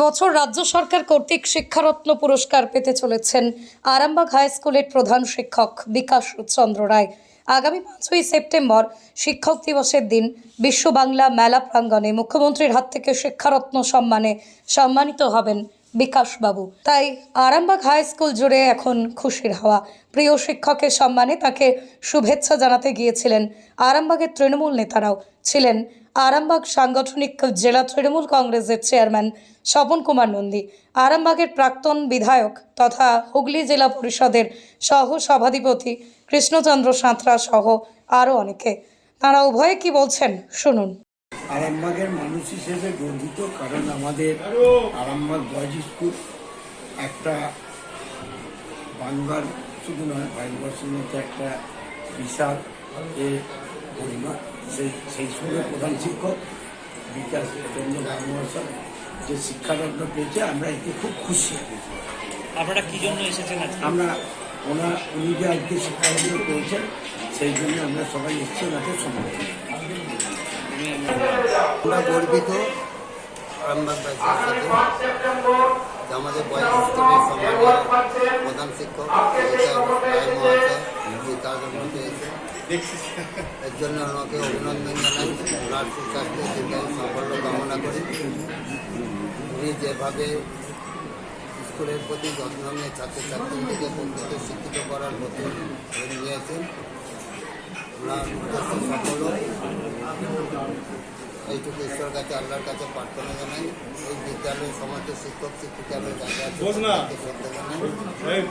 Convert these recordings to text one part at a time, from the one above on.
এবছর রাজ্য সরকার কর্তৃক শিক্ষারত্ন পুরস্কার পেতে চলেছেন আরামবাগ হাই স্কুলের প্রধান শিক্ষক বিকাশ চন্দ্র রায়। আগামী পাঁচই সেপ্টেম্বর শিক্ষক দিবসের দিন বিশ্ব বাংলা মেলা প্রাঙ্গণে মুখ্যমন্ত্রীর হাত থেকে শিক্ষারত্ন সম্মানে সম্মানিত হবেন বিকাশবাবু তাই আরামবাগ হাই স্কুল জুড়ে এখন খুশির হাওয়া। প্রিয় শিক্ষকের সম্মানে তাকে শুভেচ্ছা জানাতে গিয়েছিলেন আরামবাগের তৃণমূল নেতারাও ছিলেন আরামবাগ সাংগঠনিক জেলা তৃণমূল কংগ্রেসের চেয়ারম্যান স্বপন কুমার নন্দী। আরামবাগের প্রাক্তন বিধায়ক তথা হুগলি জেলা পরিষদের সহ সভাধিপতি কৃষ্ণচন্দ্র সাঁতরা সহ আরও অনেকে। তারা উভয়ে কি বলছেন, শুনুন। আরামবাগের মানুষ হিসেবে গর্বিত, কারণ আমাদের আরামবাগ বয়েজ স্কুল একটা বাংলার, শুধু নয়, ভারতবর্ষের মধ্যে একটা বিশাল এ পরিমাণ সেই সেই স্কুলের প্রধান শিক্ষক বিকাশ চন্দ্র ভানুয়াসন যে শিক্ষারত্ন পেয়েছে আমরা এতে খুব খুশি। আপনারা কি জন্য এসেছেন আমরা ওনার উনি যে আজকে শিক্ষারত্ন পেয়েছেন সেই জন্য আমরা সবাই এসছি ওনাকে সমর্থন আমরা গর্বিত আরামবাগবাসীর আমাদের স্কুলের সম্মানীয় প্রধান শিক্ষক তাদের মধ্যে এসে এর জন্য আমাকে অভিনন্দন জানাই। ওনার সুস্বাস্থ্য দীর্ঘায়ু সাফল্য কামনা করি। উনি যেভাবে স্কুলের প্রতি যত্ন নিয়ে ছাত্রছাত্রীদেরকে বন্ধুকে শিক্ষিত করার প্রতি নিয়েছেন। ওনার সফল। এইটুকু ঈশ্বর কাছে আল্লাহর কাছে প্রার্থনা জানাই। এই বিদ্যালয়ের সমস্ত শিক্ষক শিক্ষিকাদের যারা আছে শ্রদ্ধা জানাই।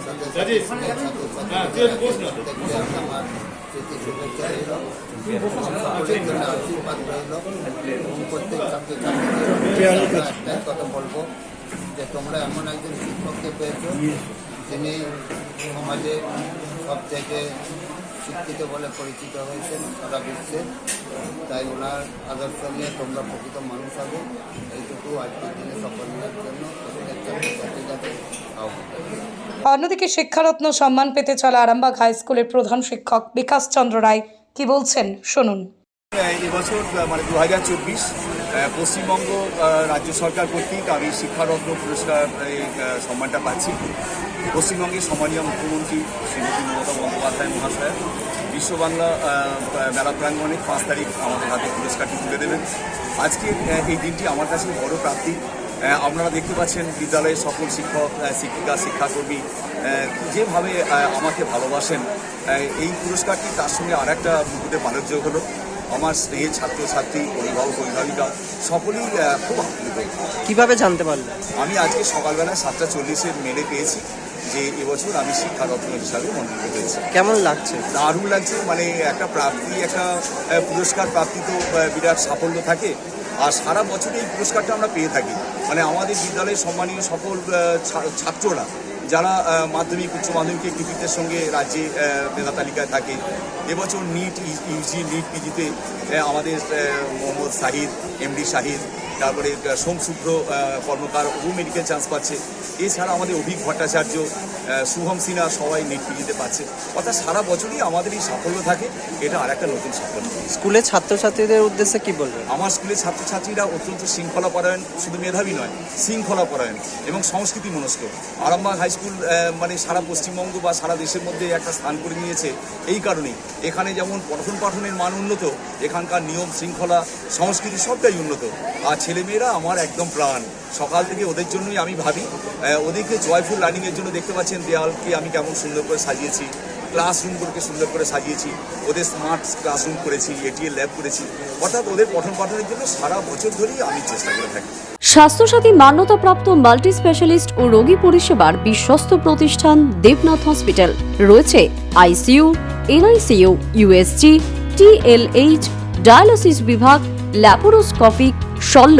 সাথে সাথে স্কুলের ছাত্রছাত্রীদের প্রত্যেককে আমার প্রীতি শুভেচ্ছা রইল। আশীর্বাদ রইল। প্রত্যেক ছাত্রছাত্রীদের একটাই কথা বলব যে তোমরা এমন একজন শিক্ষককে পেয়েছ যিনি সমাজে সব থেকে শিক্ষিত বলে পরিচিত হয়েছেন সারা বিশ্বে। তাই ওনার আদর্শ নিয়ে তোমরা প্রকৃত মানুষ হবে এইটুকু আজকের দিনে সকলের জন্য। অন্যদিকে শিক্ষারত্ন সম্মান পেতে চলা আরামবাগ হাই স্কুলের প্রধান শিক্ষক বিকাশ চন্দ্র রায় কি বলছেন? শুনুন। এবছর মানে দু হাজার চব্বিশ পশ্চিমবঙ্গ রাজ্য সরকার কর্তৃক আমি শিক্ষারত্ন পুরস্কার এই সম্মানটা পাচ্ছি। পশ্চিমবঙ্গের সম্মানীয় মুখ্যমন্ত্রী শ্রীমতী মমতা বন্দ্যোপাধ্যায় মহাশয়, বিশ্ব বাংলা মেলা প্রাঙ্গণে পাঁচ তারিখ আমাদের হাতে পুরস্কারটি তুলে দেবেন। আজকে এই দিনটি আমার কাছে বড় প্রাপ্তি। আপনারা দেখতে পাচ্ছেন বিদ্যালয়ের সকল শিক্ষক শিক্ষিকা, শিক্ষাকর্মী যেভাবে আমাকে ভালোবাসেন এই পুরস্কারটি তার সঙ্গে আর একটা মুকুটে পালজ্য হলো। আমার স্নেহের ছাত্রছাত্রী অভিভাবক অভিভাবিকা সকলেই খুব আপ্লুত কীভাবে জানতে পারলেন আমি আজকে সকালবেলা সাতটা চল্লিশের মেলে পেয়েছি যে এবছর আমি শিক্ষারত্ন হিসাবে মনোনীত হয়েছি। কেমন লাগছে? দারুণ লাগছে মানে একটা প্রাপ্তি একটা পুরস্কার প্রাপ্তি তো বিরাট সাফল্য থাকে। আর সারা বছর এই পুরস্কারটা আমরা পেয়ে থাকি। মানে আমাদের বিদ্যালয়ের সম্মানীয় সকল ছাত্ররা যারা মাধ্যমিক উচ্চ মাধ্যমিকের কৃতিত্বের সঙ্গে রাজ্যে মেধা তালিকায় থাকে এবছর নিট ইউজি নিট পিজিতে আমাদের মোহাম্মদ শাহিদ এমডি শাহিদ তারপরে সোমশুভ্র কর্মকার ও মেডিকেল চান্স পাচ্ছে। এছাড়া আমাদের অভিক ভট্টাচার্য শুভম সিনহা সবাই নেট পিজিতে পাচ্ছে। অর্থাৎ সারা বছরই আমাদের এই সাফল্য থাকে এটা আর একটা নতুন সাফল্য। স্কুলের ছাত্রছাত্রীদের উদ্দেশ্যে কি বলবেন? আমার স্কুলের ছাত্রছাত্রীরা অত্যন্ত শৃঙ্খলা পরায়ণ শুধু মেধাবী নয় শৃঙ্খলা পরায়ণ এবং সংস্কৃতি মনস্ক। আরামবাগ হাই স্কুল মানে সারা পশ্চিমবঙ্গ বা সারা দেশের মধ্যে একটা স্থান করে নিয়েছে এই কারণেই। এখানে যেমন পঠন পাঠনের মান উন্নত, এখানকার নিয়ম শৃঙ্খলা, সংস্কৃতি সবটাই উন্নত। আর ছেলেমেয়েরা আমার একদম প্রাণ। সকাল থেকে ওদের জন্যই আমি ভাবি। ওদেরকে জয়ফুল রানিংয়ের জন্য দেখতে পাচ্ছেন দেয়ালকে আমি কেমন সুন্দর করে সাজিয়েছি ক্লাসরুমগুলোকে সুন্দর করে সাজিয়েছি, ওদের স্মার্ট ক্লাসরুম করেছি এটিএল ল্যাব করেছি। অর্থাৎ ওদের পঠন পাঠনের জন্য সারা বছর ধরেই আমি চেষ্টা করে থাকি। স্বাস্থ্যসাথী মান্যতাপ্রাপ্ত মাল্টি স্পেশালিস্ট ও রোগী পরিষেবার বিশ্বস্ত প্রতিষ্ঠান দেবনাথ হসপিটাল। রয়েছে ICU, NICU USG TLH dialysis বিভাগ, ল্যাপারোস্কোপিক, শল্য।